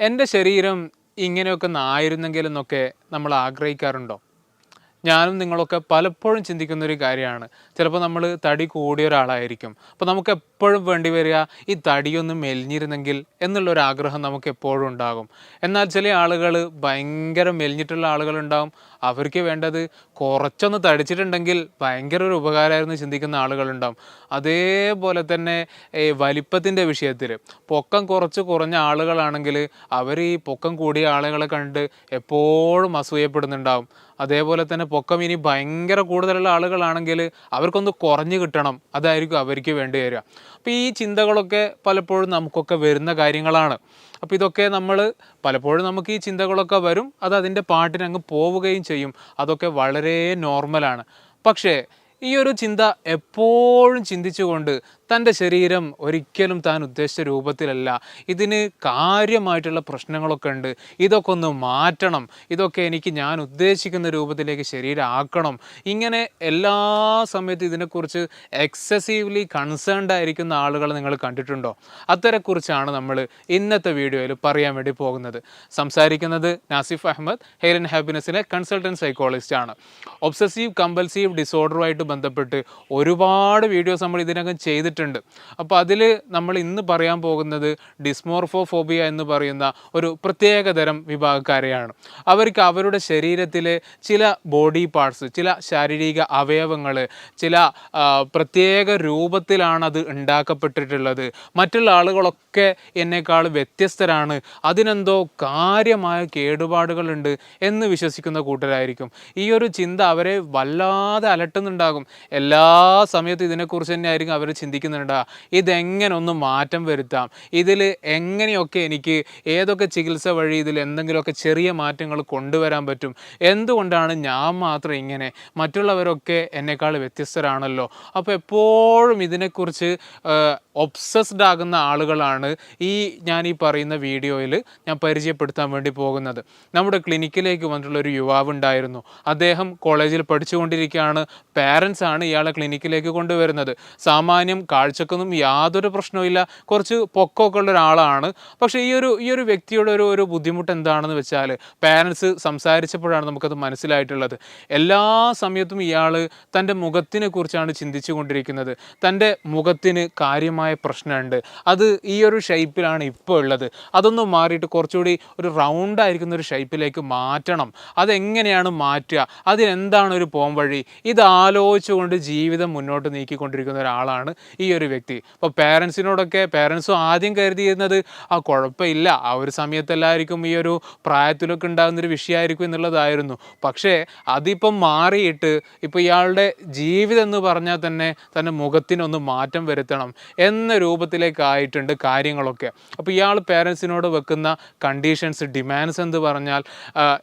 എന്റെ ശരീരം ഇങ്ങനെയൊക്കെ ആയിരുന്നെങ്കിൽ എന്നൊക്കെ നമ്മൾ ആഗ്രഹിക്കാറുണ്ടോ? ഞാനും നിങ്ങളൊക്കെ പലപ്പോഴും ചിന്തിക്കുന്ന ഒരു കാര്യമാണ്. ചിലപ്പോൾ നമ്മൾ തടി കൂടിയ ഒരാളായിരിക്കും. അപ്പോൾ നമുക്ക് എപ്പോഴും വേണ്ടി വരിക ഈ തടിയൊന്ന് മെലിഞ്ഞിരുന്നെങ്കിൽ എന്നുള്ളൊരു ആഗ്രഹം നമുക്ക് എപ്പോഴും ഉണ്ടാകും. എന്നാൽ ചില ആളുകൾ ഭയങ്കര മെലിഞ്ഞിട്ടുള്ള ആളുകളുണ്ടാകും അവർക്ക് വേണ്ടത് കുറച്ചൊന്ന് തടിച്ചിട്ടുണ്ടെങ്കിൽ ഭയങ്കര ഒരു ഉപകാരമായിരുന്നു ചിന്തിക്കുന്ന ആളുകളുണ്ടാവും. അതേപോലെ തന്നെ ഈ വലിപ്പത്തിന്റെ വിഷയത്തിൽ പൊക്കം കുറച്ച് കുറഞ്ഞ ആളുകളാണെങ്കിൽ അവർ ഈ പൊക്കം കൂടിയ ആളുകളെ കണ്ട് എപ്പോഴും അസൂയപ്പെടുന്നുണ്ടാവും. അതേപോലെ തന്നെ പൊക്കം ഇനി ഭയങ്കര കൂടുതലുള്ള ആളുകളാണെങ്കിൽ അവർക്കൊന്ന് കുറഞ്ഞു കിട്ടണം. അതായിരിക്കും അവർക്ക് വേണ്ടി വരിക. അപ്പോൾ ഈ ചിന്തകളൊക്കെ പലപ്പോഴും നമുക്കൊക്കെ വരുന്ന കാര്യങ്ങളാണ്. അപ്പോൾ ഇതൊക്കെ നമ്മൾ പലപ്പോഴും നമുക്ക് ഈ ചിന്തകളൊക്കെ വരും അത് അതിന്റെ പാട്ടിന് അങ്ങ് പോവുകയും ചെയ്യും. അതൊക്കെ വളരെ നോർമലാണ്. പക്ഷേ ഈ ഒരു ചിന്ത എപ്പോഴും ചിന്തിച്ചുകൊണ്ട് തന്റെ ശരീരം ഒരിക്കലും താൻ ഉദ്ദേശിച്ച രൂപത്തിലല്ല. ഇതിന് കാര്യമായിട്ടുള്ള പ്രശ്നങ്ങളൊക്കെ ഉണ്ട്. ഇതൊക്കെ ഒന്ന് മാറ്റണം. ഇതൊക്കെ എനിക്ക് ഞാൻ ഉദ്ദേശിക്കുന്ന രൂപത്തിലേക്ക് ശരീരം ആക്കണം ഇങ്ങനെ എല്ലാ സമയത്തും ഇതിനെക്കുറിച്ച് എക്സസീവ്ലി കൺസേൺഡ് ആയിരിക്കുന്ന ആളുകൾ നിങ്ങൾ കണ്ടിട്ടുണ്ടോ? അത്തരെക്കുറിച്ചാണ് നമ്മൾ ഇന്നത്തെ വീഡിയോയിൽ പറയാൻ വേണ്ടി പോകുന്നത്. സംസാരിക്കുന്നത് നാസിഫ് അഹമ്മദ് ഹെയർ ആൻഡ് ഹാപ്പിനെസ്സിലെ കൺസൾട്ടന്റ് സൈക്കോളജിസ്റ്റ് ആണ്. ഒബ്സസീവ് കമ്പൽസീവ് ഡിസോർഡറുമായിട്ട് ബന്ധപ്പെട്ട് ഒരുപാട് വീഡിയോസ് നമ്മൾ ഇതിനകം ചെയ്തിട്ടുണ്ട്. അപ്പോൾ അതിൽ നമ്മൾ ഇന്ന് പറയാൻ പോകുന്നത് ഡിസ്മോർഫോഫോബിയ എന്ന് പറയുന്ന ഒരു പ്രത്യേക തരം വിഭാഗക്കാരെയാണ്. അവർക്ക് അവരുടെ ശരീരത്തിലെ ചില ബോഡി പാർട്സ് ചില ശാരീരിക അവയവങ്ങൾ ചില പ്രത്യേക രൂപത്തിലാണ് അത് ഉണ്ടാക്കപ്പെട്ടിട്ടുള്ളത്. മറ്റുള്ള ആളുകളൊക്കെ എന്നെക്കാൾ വ്യത്യസ്തരാണ്. അതിനെന്തോ കാര്യമായ കേടുപാടുകളുണ്ട് എന്ന് വിശ്വസിക്കുന്ന കൂട്ടരായിരിക്കും. ഈ ഒരു ചിന്ത അവരെ വല്ലാതെ അലട്ടുന്നുണ്ടാകും. എല്ലാ സമയത്തും ഇതിനെക്കുറിച്ച് തന്നെ ആയിരിക്കും അവർ ചിന്തിക്കുന്നുണ്ടാ ഇതെങ്ങനെ ഒന്ന് മാറ്റം വരുത്താം? ഇതിൽ എങ്ങനെയൊക്കെ എനിക്ക് ഏതൊക്കെ ചികിത്സ വഴി ഇതിൽ എന്തെങ്കിലുമൊക്കെ ചെറിയ മാറ്റങ്ങൾ കൊണ്ടുവരാൻ പറ്റും? എന്തുകൊണ്ടാണ് ഞാൻ മാത്രം ഇങ്ങനെ? മറ്റുള്ളവരൊക്കെ എന്നെക്കാൾ വ്യത്യസ്തരാണല്ലോ. അപ്പോൾ എപ്പോഴും ഇതിനെക്കുറിച്ച് ഒബ്സസ്ഡ് ആകുന്ന ആളുകളാണ് ഈ ഞാൻ ഈ പറയുന്ന വീഡിയോയിൽ ഞാൻ പരിചയപ്പെടുത്താൻ വേണ്ടി പോകുന്നത്. നമ്മുടെ ക്ലിനിക്കിലേക്ക് വന്നിട്ടുള്ള ഒരു യുവാവ് ഉണ്ടായിരുന്നു. അദ്ദേഹം കോളേജിൽ പഠിച്ചുകൊണ്ടിരിക്കുകയാണ്. പാരൻസ് ആണ് ഇയാളെ ക്ലിനിക്കിലേക്ക് കൊണ്ടുവരുന്നത്. സാമാന്യം കാഴ്ചക്കൊന്നും യാതൊരു പ്രശ്നവുമില്ല കുറച്ച് പൊക്കമൊക്കെ ഉള്ള ഒരാളാണ്. പക്ഷേ ഈ ഒരു ഈ ഒരു വ്യക്തിയുടെ ഒരു ഒരു ബുദ്ധിമുട്ട് എന്താണെന്ന് വെച്ചാൽ പാരൻസ് സംസാരിച്ചപ്പോഴാണ് നമുക്കത് മനസ്സിലായിട്ടുള്ളത്. എല്ലാ സമയത്തും ഇയാൾ തന്റെ മുഖത്തിനെ കുറിച്ചാണ് ചിന്തിച്ചു കൊണ്ടിരിക്കുന്നത് തന്റെ മുഖത്തിന് കാര്യമായ പ്രശ്നമുണ്ട്. അത് ഈ ഒരു ഷേപ്പിലാണ് ഇപ്പോൾ ഉള്ളത്. അതൊന്നും മാറിയിട്ട് കുറച്ചുകൂടി ഒരു റൗണ്ട് ആയിരിക്കുന്ന ഒരു ഷേപ്പിലേക്ക് മാറ്റണം. അതെങ്ങനെയാണ് മാറ്റുക? അതിനെന്താണ് ഒരു പോം വഴി ഇത് ആലോചിച്ചുകൊണ്ട് ജീവിതം മുന്നോട്ട് നീക്കിക്കൊണ്ടിരിക്കുന്ന ഒരാളാണ് ഈ ഒരു വ്യക്തി. അപ്പോൾ പേരൻസിനോടൊക്കെ പേരൻസും ആദ്യം കരുതിയിരുന്നത് ആ കുഴപ്പമില്ല. ആ ഒരു സമയത്തെല്ലാവർക്കും ഈ ഒരു പ്രായത്തിലൊക്കെ ഉണ്ടാകുന്നൊരു വിഷയമായിരിക്കും എന്നുള്ളതായിരുന്നു. പക്ഷേ അതിപ്പം മാറിയിട്ട് ഇപ്പോൾ ഇയാളുടെ ജീവിതം എന്ന് പറഞ്ഞാൽ തന്നെ തന്റെ മുഖത്തിനൊന്ന് മാറ്റം വരുത്തണം എന്ന രൂപത്തിലേക്കായിട്ടുണ്ട് കാര്യങ്ങളൊക്കെ. അപ്പോൾ ഇയാൾ പേരൻസിനോട് വെക്കുന്ന കണ്ടീഷൻസ് ഡിമാൻഡ്സ് എന്ന് പറഞ്ഞാൽ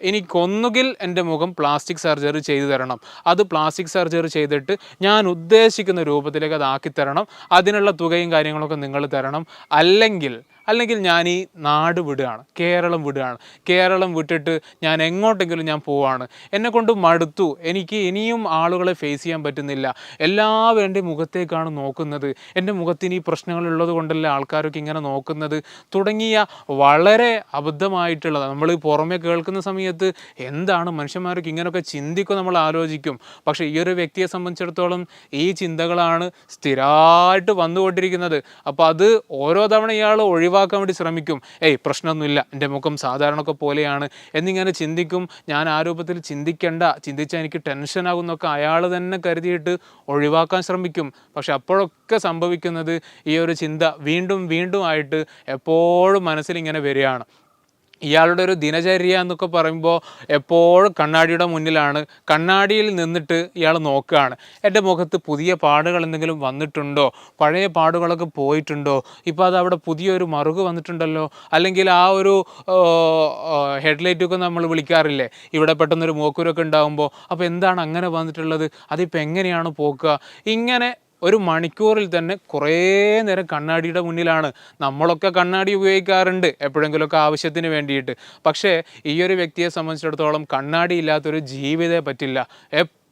എനിക്കൊന്നുകിൽ എന്റെ മുഖം പ്ലാസ്റ്റിക് സർജറി ചെയ്തു തരണം. അത് പ്ലാസ്റ്റിക് സർജറി ചെയ്തിട്ട് ഞാൻ ഉദ്ദേശിക്കുന്ന രൂപത്തിലേക്ക് അത് ആക്കി തരണം അതിനുള്ള തുകയും കാര്യങ്ങളൊക്കെ നിങ്ങൾ തരണം. അല്ലെങ്കിൽ അല്ലെങ്കിൽ ഞാൻ ഈ നാട് വിടുകയാണ് കേരളം വിടുകയാണ്. കേരളം വിട്ടിട്ട് ഞാൻ എങ്ങോട്ടെങ്കിലും ഞാൻ പോവാണ് എന്നെ കൊണ്ട് മടുത്തു. എനിക്ക് ഇനിയും ആളുകളെ ഫേസ് ചെയ്യാൻ പറ്റുന്നില്ല. എല്ലാവരും എന്റെ മുഖത്തേക്കാണ് നോക്കുന്നത്. എന്റെ മുഖത്തിന് ഈ പ്രശ്നങ്ങളുള്ളത് കൊണ്ടല്ലേ ആൾക്കാരൊക്കെ ഇങ്ങനെ നോക്കുന്നത്? തുടങ്ങിയ വളരെ അബദ്ധമായിട്ടുള്ളത് നമ്മൾ പുറമെ കേൾക്കുന്ന സമയത്ത് എന്താണ് മനുഷ്യന്മാർക്ക് ഇങ്ങനെയൊക്കെ ചിന്തിക്കും നമ്മൾ ആലോചിക്കും. പക്ഷേ ഈ ഒരു വ്യക്തിയെ സംബന്ധിച്ചിടത്തോളം ഈ ചിന്തകളാണ് സ്ഥിരമായിട്ട് വന്നുകൊണ്ടിരിക്കുന്നത്. അപ്പോൾ അത് ഓരോ തവണ ഇയാൾ ഒഴിവാക്കാൻ വേണ്ടി ശ്രമിക്കും. ഏയ് പ്രശ്നമൊന്നുമില്ല. എന്റെ മുഖം സാധാരണക്കെ പോലെയാണ്. എന്നിങ്ങനെ ചിന്തിക്കും. ഞാൻ ആ രൂപത്തിൽ ചിന്തിക്കേണ്ട. ചിന്തിച്ചാൽ എനിക്ക് ടെൻഷൻ ആകുന്നൊക്കെ അയാൾ തന്നെ കരുതിയിട്ട് ഒഴിവാക്കാൻ ശ്രമിക്കും. പക്ഷെ അപ്പോഴൊക്കെ സംഭവിക്കുന്നത് ഈ ഒരു ചിന്ത വീണ്ടും വീണ്ടും ആയിട്ട് എപ്പോഴും മനസ്സിൽ ഇങ്ങനെ വരികയാണ്. ഇയാളുടെ ഒരു ദിനചര്യ എന്നൊക്കെ പറയുമ്പോൾ എപ്പോഴും കണ്ണാടിയുടെ മുന്നിലാണ് കണ്ണാടിയിൽ നിന്നിട്ട് ഇയാൾ നോക്കുകയാണ്. എന്റെ മുഖത്ത് പുതിയ പാടുകൾ എന്തെങ്കിലും വന്നിട്ടുണ്ടോ? പഴയ പാടുകളൊക്കെ പോയിട്ടുണ്ടോ? ഇപ്പോൾ അത് അവിടെ പുതിയൊരു മറുക് വന്നിട്ടുണ്ടല്ലോ? അല്ലെങ്കിൽ ആ ഒരു ഹെഡ്ലൈറ്റൊക്കെ നമ്മൾ വിളിക്കാറില്ലേ? ഇവിടെ പെട്ടെന്നൊരു മൂക്കൂരൊക്കെ ഉണ്ടാകുമ്പോൾ അപ്പോൾ എന്താണ് അങ്ങനെ വന്നിട്ടുള്ളത്? അതിപ്പോൾ എങ്ങനെയാണ് പോക്കുക? ഇങ്ങനെ ഒരു മണിക്കൂറിൽ തന്നെ കുറേ നേരം കണ്ണാടിയുടെ മുന്നിലാണ്. നമ്മളൊക്കെ കണ്ണാടി ഉപയോഗിക്കാറുണ്ട് എപ്പോഴെങ്കിലുമൊക്കെ ആവശ്യത്തിന് വേണ്ടിയിട്ട്. പക്ഷേ ഈ ഒരു വ്യക്തിയെ സംബന്ധിച്ചിടത്തോളം കണ്ണാടി ഇല്ലാത്തൊരു ജീവിതേ പറ്റില്ല.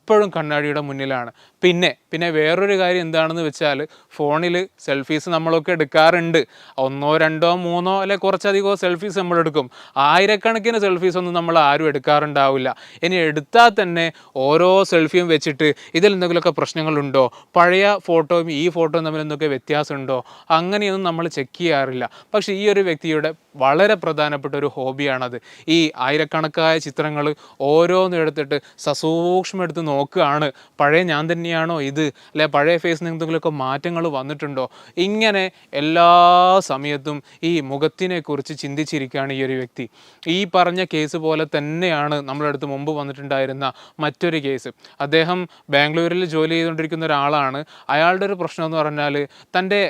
എപ്പോഴും കണ്ണാടിയുടെ മുന്നിലാണ്. പിന്നെ പിന്നെ വേറൊരു കാര്യം എന്താണെന്ന് വെച്ചാൽ ഫോണിൽ സെൽഫീസ് നമ്മളൊക്കെ എടുക്കാറുണ്ട്. ഒന്നോ രണ്ടോ മൂന്നോ അല്ലെ കുറച്ചധികമോ സെൽഫീസ് നമ്മൾ എടുക്കും ആയിരക്കണക്കിന് സെൽഫീസ് ഒന്നും നമ്മൾ ആരും എടുക്കാറുണ്ടാവില്ല. ഇനി എടുത്താൽ തന്നെ ഓരോ സെൽഫിയും വെച്ചിട്ട് ഇതിൽ എന്തെങ്കിലുമൊക്കെ പ്രശ്നങ്ങളുണ്ടോ പഴയ ഫോട്ടോയും ഈ ഫോട്ടോയും തമ്മിൽ എന്തൊക്കെ വ്യത്യാസമുണ്ടോ അങ്ങനെയൊന്നും നമ്മൾ ചെക്ക് ചെയ്യാറില്ല. പക്ഷേ ഈ ഒരു വ്യക്തിയുടെ വളരെ പ്രധാനപ്പെട്ട ഒരു ഹോബിയാണത്. ഈ ആയിരക്കണക്കായ ചിത്രങ്ങൾ ഓരോന്നും എടുത്തിട്ട് സസൂക്ഷ്മം എടുത്ത് നോക്കുകയാണ്. പഴയ ഞാൻ തന്നെയാണോ ഇത്? അല്ലെ പഴയ ഫേസിന് എന്തെങ്കിലുമൊക്കെ മാറ്റങ്ങൾ വന്നിട്ടുണ്ടോ? ഇങ്ങനെ എല്ലാ സമയത്തും ഈ മുഖത്തിനെ കുറിച്ച് ചിന്തിച്ചിരിക്കുകയാണ് ഈ ഒരു വ്യക്തി. ഈ പറഞ്ഞ കേസ് പോലെ തന്നെയാണ് നമ്മുടെ അടുത്ത് മുമ്പ് വന്നിട്ടുണ്ടായിരുന്ന മറ്റൊരു കേസ് അദ്ദേഹം ബാംഗ്ലൂരിൽ ജോലി ചെയ്തുകൊണ്ടിരിക്കുന്ന ഒരാളാണ്. അയാളുടെ ഒരു പ്രശ്നം എന്ന് പറഞ്ഞാൽ തന്റെ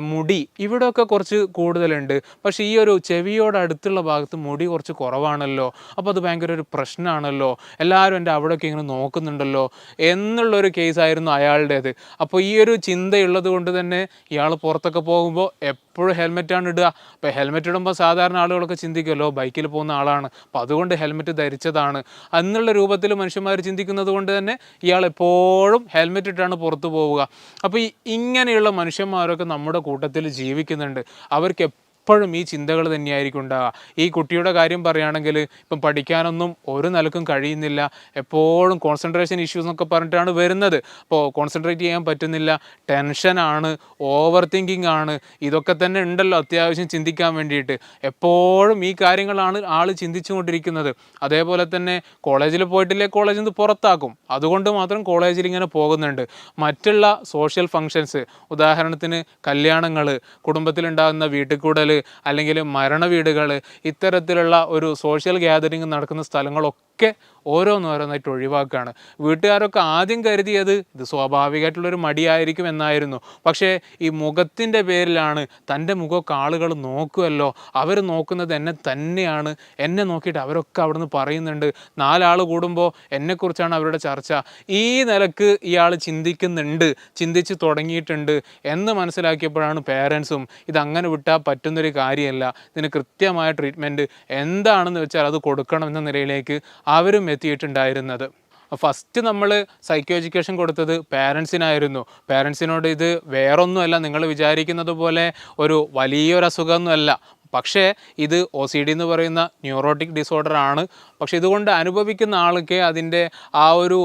മുടി. ഇവിടെയൊക്കെ കുറച്ച് കൂടുതലുണ്ട്. പക്ഷേ ഈ ഒരു ചെവിയോട് അടുത്തുള്ള ഭാഗത്ത് മുടി കുറച്ച് കുറവാണല്ലോ. അപ്പോൾ അത് ഭയങ്കര ഒരു പ്രശ്നമാണല്ലോ എല്ലാവരും എന്റെ അവിടെയൊക്കെ ഇങ്ങനെ നോക്കുന്നുണ്ടല്ലോ എന്നുള്ളൊരു കേസായിരുന്നു അയാളുടേത്. അപ്പോൾ ഈ ഒരു ചിന്തയുള്ളത് കൊണ്ട് തന്നെ ഇയാൾ പുറത്തൊക്കെ പോകുമ്പോൾ എപ്പോഴും ഹെൽമെറ്റാണ് ഇടുക. അപ്പോൾ ഹെൽമെറ്റ് ഇടുമ്പോൾ സാധാരണ ആളുകളൊക്കെ ചിന്തിക്കുമല്ലോ ബൈക്കിൽ പോകുന്ന ആളാണ്. അപ്പോൾ അതുകൊണ്ട് ഹെൽമെറ്റ് ധരിച്ചതാണ്. എന്നുള്ള രൂപത്തിൽ മനുഷ്യന്മാർ ചിന്തിക്കുന്നത് കൊണ്ട് തന്നെ ഇയാൾ എപ്പോഴും ഹെൽമെറ്റ് ഇട്ടാണ് പുറത്തു പോവുക. അപ്പോൾ ഈ ഇങ്ങനെയുള്ള മനുഷ്യന്മാരൊക്കെ നമ്മുടെ കൂട്ടത്തിൽ ജീവിക്കുന്നുണ്ട്. അവർക്ക് എപ്പോഴും ഈ ചിന്തകൾ തന്നെയായിരിക്കും ഉണ്ടാവുക ഈ കുട്ടിയുടെ കാര്യം പറയുകയാണെങ്കിൽ ഇപ്പം പഠിക്കാനൊന്നും ഒരു നിലക്കും കഴിയുന്നില്ല. എപ്പോഴും കോൺസെൻട്രേഷൻ ഇഷ്യൂസ് എന്നൊക്കെ പറഞ്ഞിട്ടാണ് വരുന്നത്. അപ്പോൾ കോൺസെൻട്രേറ്റ് ചെയ്യാൻ പറ്റുന്നില്ല. ടെൻഷനാണ് ഓവർ തിങ്കിങ് ആണ്. ഇതൊക്കെ തന്നെ ഉണ്ടല്ലോ അത്യാവശ്യം ചിന്തിക്കാൻ വേണ്ടിയിട്ട്. എപ്പോഴും ഈ കാര്യങ്ങളാണ് ആൾ ചിന്തിച്ചുകൊണ്ടിരിക്കുന്നത്. അതേപോലെ തന്നെ കോളേജിൽ പോയിട്ടില്ലേ കോളേജിൽ നിന്ന് പുറത്താക്കും. അതുകൊണ്ട് മാത്രം കോളേജിൽ ഇങ്ങനെ പോകുന്നുണ്ട്. മറ്റുള്ള സോഷ്യൽ ഫങ്ഷൻസ് ഉദാഹരണത്തിന് കല്യാണങ്ങൾ കുടുംബത്തിലുണ്ടാകുന്ന വീട്ടിൽ കൂടൽ അല്ലെങ്കിൽ മരണ വീടുകൾ ഇത്തരത്തിലുള്ള ഒരു സോഷ്യൽ ഗ്യാതറിങ് നടക്കുന്ന സ്ഥലങ്ങളൊക്കെ ഓരോന്നോരോന്നായിട്ട് ഒഴിവാക്കുകയാണ്. വീട്ടുകാരൊക്കെ ആദ്യം കരുതിയത് ഇത് സ്വാഭാവികമായിട്ടുള്ളൊരു മടിയായിരിക്കും എന്നായിരുന്നു. പക്ഷേ ഈ മുഖത്തിന്റെ പേരിലാണ് തന്റെ മുഖമൊക്കെ ആളുകൾ നോക്കുമല്ലോ അവർ നോക്കുന്നത് എന്നെ തന്നെയാണ്. എന്നെ നോക്കിയിട്ട് അവരൊക്കെ അവിടുന്ന് പറയുന്നുണ്ട്. നാലാൾ കൂടുമ്പോൾ എന്നെക്കുറിച്ചാണ് അവരുടെ ചർച്ച. ഈ നിലയ്ക്ക് ഇയാൾ ചിന്തിക്കുന്നുണ്ട് ചിന്തിച്ച് തുടങ്ങിയിട്ടുണ്ട് എന്ന് മനസ്സിലാക്കിയപ്പോഴാണ് പേരൻസും ഇതങ്ങനെ വിട്ടാൽ വിട്ടാൽ പറ്റുന്നൊരു കാര്യമല്ല. ഇതിന് കൃത്യമായ ട്രീറ്റ്മെന്റ് എന്താണെന്ന് വെച്ചാൽ അത് കൊടുക്കണം എന്ന നിലയിലേക്ക് അവരും എത്തിയിട്ടുണ്ടായിരുന്നത്. ഫസ്റ്റ് നമ്മൾ സൈക്കോ എഡ്യൂക്കേഷൻ കൊടുത്തത് പാരൻസിനായിരുന്നു പാരൻസിനോട് ഇത് വേറൊന്നുമല്ല. നിങ്ങൾ വിചാരിക്കുന്നത് പോലെ ഒരു വലിയൊരു അസുഖമൊന്നുമല്ല പക്ഷേ ഇത് ഒ സി ഡി എന്ന് പറയുന്ന ന്യൂറോട്ടിക് ഡിസോർഡർ ആണ്. പക്ഷേ ഇതുകൊണ്ട് അനുഭവിക്കുന്ന ആൾക്ക് അതിന്റെ ആ ഒരു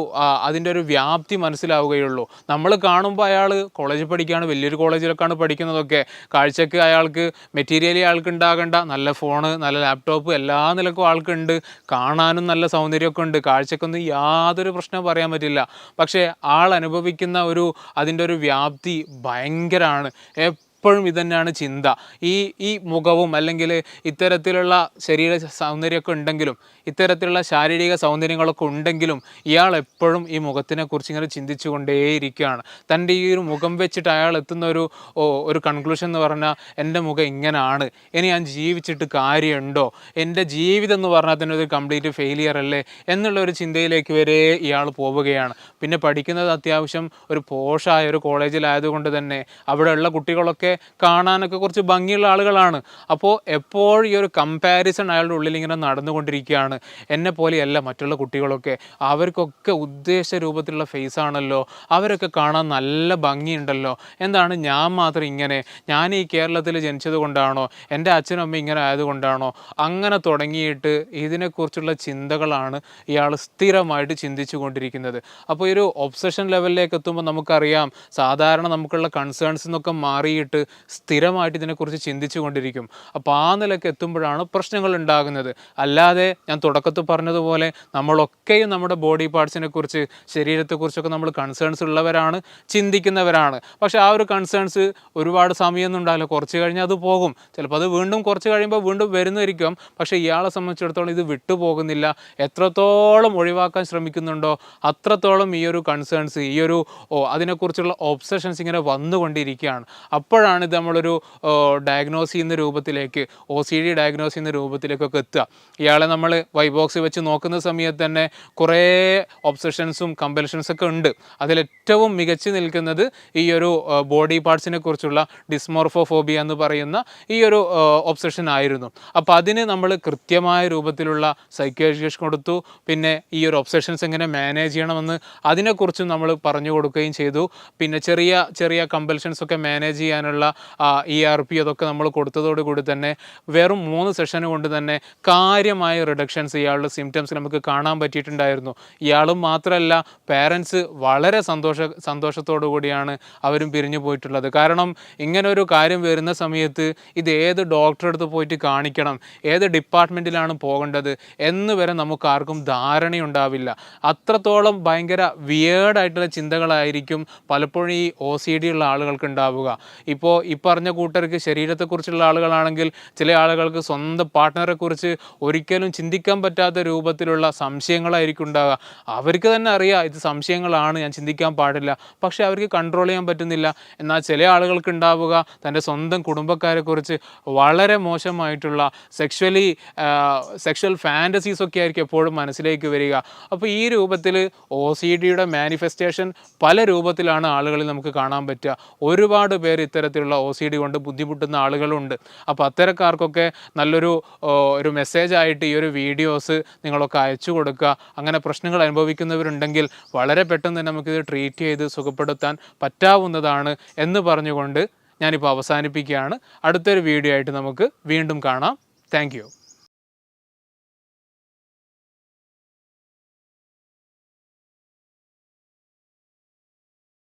അതിന്റെ ഒരു വ്യാപ്തി മനസ്സിലാവുകയുള്ളൂ. നമ്മൾ കാണുമ്പോൾ അയാൾ കോളേജിൽ പഠിക്കുകയാണ് വലിയൊരു കോളേജിലൊക്കെയാണ് പഠിക്കുന്നതൊക്കെ. കാഴ്ചക്ക് അയാൾക്ക് മെറ്റീരിയലി അയാൾക്ക് ഉണ്ടാകേണ്ട നല്ല ഫോണ് നല്ല ലാപ്ടോപ്പ് എല്ലാ നിലക്കും ആൾക്കുണ്ട്. കാണാനും നല്ല സൗന്ദര്യമൊക്കെ ഉണ്ട്. കാഴ്ചക്കൊന്നും യാതൊരു പ്രശ്നവും പറയാൻ പറ്റില്ല. പക്ഷേ ആൾ അനുഭവിക്കുന്ന ഒരു അതിന്റെ ഒരു വ്യാപ്തി ഭയങ്കരമാണ് എപ്പോഴും ഇതന്നെയാണ് ചിന്ത. ഈ ഈ മുഖവും അല്ലെങ്കിൽ ഇത്തരത്തിലുള്ള ശരീര സൗന്ദര്യമൊക്കെ ഉണ്ടെങ്കിലും ഇത്തരത്തിലുള്ള ശാരീരിക സൗന്ദര്യങ്ങളൊക്കെ ഉണ്ടെങ്കിലും ഇയാൾ എപ്പോഴും ഈ മുഖത്തിനെ കുറിച്ച് ഇങ്ങനെ ചിന്തിച്ചു കൊണ്ടേയിരിക്കുകയാണ് തന്റെ ഈ ഒരു മുഖം വെച്ചിട്ട് അയാൾ എത്തുന്ന ഒരു ഒരു കൺക്ലൂഷൻ എന്ന് പറഞ്ഞാൽ എന്റെ മുഖം ഇങ്ങനെയാണ് ഇനി ഞാൻ ജീവിച്ചിട്ട് കാര്യമുണ്ടോ? എന്റെ ജീവിതം എന്ന് പറഞ്ഞാൽ തന്നെ ഒരു കംപ്ലീറ്റ് ഫെയിലിയർ അല്ലേ? എന്നുള്ള ഒരു ചിന്തയിലേക്ക് വരെ ഇയാൾ പോവുകയാണ്. പിന്നെ പഠിക്കുന്നത് അത്യാവശ്യം ഒരു പോഷായ ഒരു കോളേജിലായതുകൊണ്ട് തന്നെ അവിടെയുള്ള കുട്ടികളൊക്കെ കാണാനൊക്കെ കുറച്ച് ഭംഗിയുള്ള ആളുകളാണ്. അപ്പോൾ എപ്പോഴും ഈ ഒരു കമ്പാരിസൺ അയാളുടെ ഉള്ളിൽ ഇങ്ങനെ നടന്നുകൊണ്ടിരിക്കുകയാണ്. എന്നെ പോലെയല്ല മറ്റുള്ള കുട്ടികളൊക്കെ. അവർക്കൊക്കെ ഉദ്ദേശ രൂപത്തിലുള്ള ഫേസ് ആണല്ലോ. അവരൊക്കെ കാണാൻ നല്ല ഭംഗിയുണ്ടല്ലോ. എന്താണ് ഞാൻ മാത്രം ഇങ്ങനെ? ഞാൻ ഈ കേരളത്തിൽ ജനിച്ചത് കൊണ്ടാണോ? എന്റെ അച്ഛനും അമ്മ ഇങ്ങനെ ആയതുകൊണ്ടാണോ അങ്ങനെ തുടങ്ങിയിട്ട് ഇതിനെക്കുറിച്ചുള്ള ചിന്തകളാണ് ഇയാൾ സ്ഥിരമായിട്ട് ചിന്തിച്ചു കൊണ്ടിരിക്കുന്നത് അപ്പോൾ ഈ ഒരു ഒബ്സഷൻ ലെവലിലേക്ക് എത്തുമ്പോൾ നമുക്കറിയാം സാധാരണ നമുക്കുള്ള കൺസേൺസ് എന്നൊക്കെ മാറിയിട്ട് സ്ഥിരമായിട്ട് ഇതിനെക്കുറിച്ച് ചിന്തിച്ചു കൊണ്ടിരിക്കും അപ്പോൾ ആ നിലയ്ക്ക് എത്തുമ്പോഴാണ് പ്രശ്നങ്ങൾ ഉണ്ടാകുന്നത്. അല്ലാതെ ഞാൻ തുടക്കത്തിൽ പറഞ്ഞതുപോലെ നമ്മളൊക്കെയും നമ്മുടെ ബോഡി പാർട്സിനെ കുറിച്ച് ശരീരത്തെക്കുറിച്ചൊക്കെ നമ്മൾ കൺസേൺസ് ഉള്ളവരാണ് ചിന്തിക്കുന്നവരാണ്. പക്ഷേ ആ ഒരു കൺസേൺസ് ഒരുപാട് സമയമൊന്നും ഉണ്ടാവില്ല കുറച്ച് കഴിഞ്ഞാൽ അത് പോകും. ചിലപ്പോൾ അത് വീണ്ടും കുറച്ച് കഴിയുമ്പോൾ വീണ്ടും വരുന്നതായിരിക്കും. പക്ഷേ ഇയാളെ സംബന്ധിച്ചിടത്തോളം ഇത് വിട്ടുപോകുന്നില്ല. എത്രത്തോളം ഒഴിവാക്കാൻ ശ്രമിക്കുന്നുണ്ടോ അത്രത്തോളം ഈ ഒരു കൺസേൺസ് ഈ ഒരു അതിനെക്കുറിച്ചുള്ള ഒബ്സഷൻസ് ഇങ്ങനെ വന്നുകൊണ്ടിരിക്കുകയാണ്. അപ്പോഴാണ് എപ്പോഴാണ് ഇത് നമ്മളൊരു ഡയഗ്നോസ് ചെയ്യുന്ന രൂപത്തിലേക്ക് ഒ സി ഡി ഡയഗ്നോസ് ചെയ്യുന്ന രൂപത്തിലേക്കൊക്കെ എത്തുക? ഇയാളെ നമ്മൾ വൈ ബോക്സ് വെച്ച് നോക്കുന്ന സമയത്ത് തന്നെ കുറേ ഒബ്സഷൻസും കമ്പൽഷൻസൊക്കെ ഉണ്ട്. അതിലേറ്റവും മികച്ചു നിൽക്കുന്നത് ഈ ഒരു ബോഡി പാർട്സിനെ കുറിച്ചുള്ള ഡിസ്മോർഫോഫോബിയ എന്ന് പറയുന്ന ഈ ഒരു ഒബ്സഷൻ ആയിരുന്നു. അപ്പോൾ അതിന് നമ്മൾ കൃത്യമായ രൂപത്തിലുള്ള സൈക്കോളജിസ്റ്റ് കൊടുത്തു. പിന്നെ ഈ ഒരു ഒബ്സഷൻസ് എങ്ങനെ മാനേജ് ചെയ്യണമെന്ന് അതിനെക്കുറിച്ചും നമ്മൾ പറഞ്ഞു കൊടുക്കുകയും ചെയ്തു. പിന്നെ ചെറിയ ചെറിയ കമ്പൽഷൻസ് ഒക്കെ മാനേജ് ചെയ്യാനുള്ള ഇ ആർ പി അതൊക്കെ നമ്മൾ കൊടുത്തതോടുകൂടി തന്നെ വെറും മൂന്ന് സെഷൻ കൊണ്ട് തന്നെ കാര്യമായ റിഡക്ഷൻസ് ഇയാളുടെ സിംറ്റംസ് നമുക്ക് കാണാൻ പറ്റിയിട്ടുണ്ടായിരുന്നു. ഇയാളും മാത്രമല്ല പേരൻസ് വളരെ സന്തോഷ സന്തോഷത്തോടു കൂടിയാണ് അവരും പിരിഞ്ഞു പോയിട്ടുള്ളത്. കാരണം ഇങ്ങനെ ഒരു കാര്യം വരുന്ന സമയത്ത് ഇത് ഏത് ഡോക്ടറെ അടുത്ത് പോയിട്ട് കാണിക്കണം ഏത് ഡിപ്പാർട്ട്മെന്റിലാണ് പോകേണ്ടത് എന്ന് വരെ നമുക്ക് ആർക്കും ധാരണയുണ്ടാവില്ല അത്രത്തോളം ഭയങ്കര വിയേർഡായിട്ടുള്ള ചിന്തകളായിരിക്കും പലപ്പോഴും ഈ ഒ സി ഡി ഉള്ള ആളുകൾക്ക് ഉണ്ടാവുക. ഇപ്പോൾ ഈ പറഞ്ഞ കൂട്ടർക്ക് ശരീരത്തെക്കുറിച്ചുള്ള ആളുകളാണെങ്കിൽ ചില ആളുകൾക്ക് സ്വന്തം പാർട്ട്ണറെ കുറിച്ച് ഒരിക്കലും ചിന്തിക്കാൻ പറ്റാത്ത രൂപത്തിലുള്ള സംശയങ്ങളായിരിക്കും ഉണ്ടാകുക അവർക്ക് തന്നെ അറിയാം ഇത് സംശയങ്ങളാണ് ഞാൻ ചിന്തിക്കാൻ പാടില്ല. പക്ഷേ അവർക്ക് കൺട്രോൾ ചെയ്യാൻ പറ്റുന്നില്ല. എന്നാൽ ചില ആളുകൾക്ക് ഉണ്ടാവുക തന്റെ സ്വന്തം കുടുംബക്കാരെ കുറിച്ച് വളരെ മോശമായിട്ടുള്ള സെക്ഷലി സെക്ഷൽ ഫാന്റസീസ് ഒക്കെ ആയിരിക്കും എപ്പോഴും മനസ്സിലേക്ക് വരിക. അപ്പോൾ ഈ രൂപത്തിൽ ഒ സി ഡിയുടെ മാനിഫെസ്റ്റേഷൻ പല രൂപത്തിലാണ് ആളുകളിൽ നമുക്ക് കാണാൻ പറ്റുക. ഒരുപാട് പേര് ഇത്തരത്തിലുള്ള ഒ സി ഡി കൊണ്ട് ബുദ്ധിമുട്ടുന്ന ആളുകളുണ്ട്. അപ്പോൾ അത്തരക്കാർക്കൊക്കെ നല്ലൊരു ഒരു മെസ്സേജ് ആയിട്ട് ഈ ഒരു വീഡിയോസ് നിങ്ങളൊക്കെ അയച്ചു കൊടുക്കുക. അങ്ങനെ പ്രശ്നങ്ങൾ അനുഭവിക്കുന്നവരുണ്ടെങ്കിൽ വളരെ പെട്ടെന്ന് തന്നെ നമുക്കിത് ട്രീറ്റ് ചെയ്ത് സുഖപ്പെടുത്താൻ പറ്റാവുന്നതാണ് എന്ന് പറഞ്ഞുകൊണ്ട് ഞാനിപ്പോൾ അവസാനിപ്പിക്കുകയാണ്. അടുത്തൊരു വീഡിയോ ആയിട്ട് നമുക്ക് വീണ്ടും കാണാം. താങ്ക്